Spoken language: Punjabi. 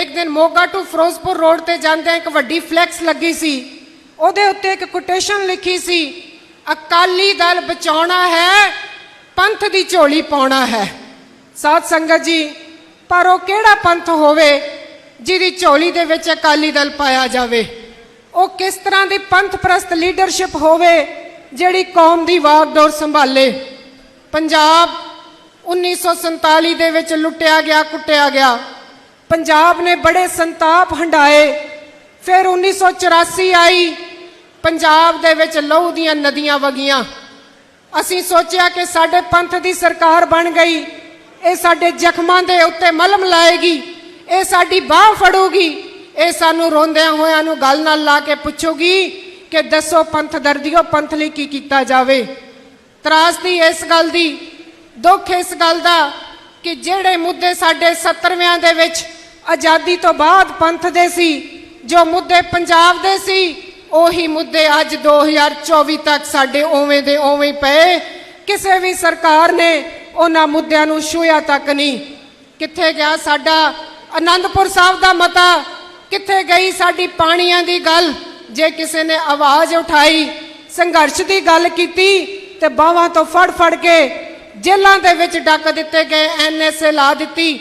ਇੱਕ ਦਿਨ ਮੋਗਾ ਟੂ ਫਿਰੋਜ਼ਪੁਰ ਰੋਡ ਤੇ ਜਾਂਦਿਆਂ ਇੱਕ ਵੱਡੀ ਫਲੈਕਸ ਲੱਗੀ ਸੀ। ਉਹਦੇ ਉੱਤੇ ਇੱਕ ਕੋਟੇਸ਼ਨ ਲਿਖੀ ਸੀ, ਅਕਾਲੀ ਦਲ ਬਚਾਉਣਾ ਹੈ, ਪੰਥ ਦੀ ਝੋਲੀ ਪਾਉਣਾ ਹੈ। ਸਾਧ ਸੰਗਤ ਜੀ, ਪਰ ਉਹ ਕਿਹੜਾ ਪੰਥ ਹੋਵੇ ਜਿਹਦੀ ਝੋਲੀ ਦੇ ਵਿੱਚ ਅਕਾਲੀ ਦਲ ਪਾਇਆ ਜਾਵੇ? ਉਹ ਕਿਸ ਤਰ੍ਹਾਂ ਦੀ ਪੰਥ ਪ੍ਰਸਤ ਲੀਡਰਸ਼ਿਪ ਹੋਵੇ ਜਿਹੜੀ ਕੌਮ ਦੀ ਵਾਗਡੋਰ ਸੰਭਾਲੇ? ਪੰਜਾਬ 1947 ਦੇ ਵਿੱਚ ਲੁੱਟਿਆ ਗਿਆ, ਕੁੱਟਿਆ ਗਿਆ। ਪੰਜਾਬ ਨੇ ਬੜੇ ਸੰਤਾਪ ਹੰਡਾਏ। ਫਿਰ 1984 ਆਈ, ਪੰਜਾਬ ਦੇ ਵਿੱਚ ਲਹੂ ਦੀਆਂ ਨਦੀਆਂ ਵਗੀਆਂ। ਅਸੀਂ ਸੋਚਿਆ ਕਿ ਸਾਡੇ ਪੰਥ ਦੀ ਸਰਕਾਰ ਬਣ ਗਈ, ਇਹ ਸਾਡੇ ਜ਼ਖਮਾਂ ਦੇ ਉੱਤੇ ਮਲਮ ਲਾਏਗੀ, ਇਹ ਸਾਡੀ ਬਾਹ ਫੜੂਗੀ, ਇਹ ਸਾਨੂੰ ਰੋਂਦਿਆਂ ਹੋਇਆਂ ਨੂੰ ਗੱਲ ਨਾਲ ਲਾ ਕੇ ਪੁੱਛੂਗੀ ਕਿ ਦੱਸੋ ਪੰਥ ਦਰਦੀਓ ਪੰਥ ਲਈ ਕੀ ਕੀਤਾ ਜਾਵੇ। ਤਰਾਸਦੀ ਇਸ ਗੱਲ ਦੀ, ਦੁੱਖ ਇਸ ਗੱਲ ਦਾ ਕਿ ਜਿਹੜੇ ਮੁੱਦੇ ਸਾਡੇ 70ਵਿਆਂ ਦੇ ਵਿੱਚ ਆਜ਼ਾਦੀ ਤੋਂ ਬਾਅਦ ਪੰਥ ਦੇ ਸੀ, ਜੋ ਮੁੱਦੇ ਪੰਜਾਬ ਦੇ ਸੀ, ਉਹੀ ਮੁੱਦੇ ਅੱਜ 2024 ਤੱਕ ਸਾਡੇ ਓਵੇਂ ਦੇ ਓਵੇਂ ਪਏ। ਕਿਸੇ ਵੀ ਸਰਕਾਰ ਨੇ ਉਹਨਾਂ ਮੁੱਦਿਆਂ ਨੂੰ ਛੂਇਆ ਤੱਕ ਨਹੀਂ। ਕਿੱਥੇ ਗਿਆ ਸਾਡਾ ਆਨੰਦਪੁਰ ਸਾਹਿਬ ਦਾ ਮਤਾ? ਕਿੱਥੇ ਗਈ ਸਾਡੀ ਪਾਣੀਆਂ ਦੀ ਗੱਲ? ਜੇ ਕਿਸੇ ਨੇ ਆਵਾਜ਼ ਉਠਾਈ, ਸੰਘਰਸ਼ ਦੀ ਗੱਲ ਕੀਤੀ, ਤੇ ਬਾਹਾਂ ਤੋਂ ਫੜ ਫੜ ਕੇ ਜੇਲ੍ਹਾਂ ਦੇ ਵਿੱਚ ਡੱਕ ਦਿੱਤੇ ਗਏ ਐਨਐਸਏ ਲਾ ਦਿੱਤੀ।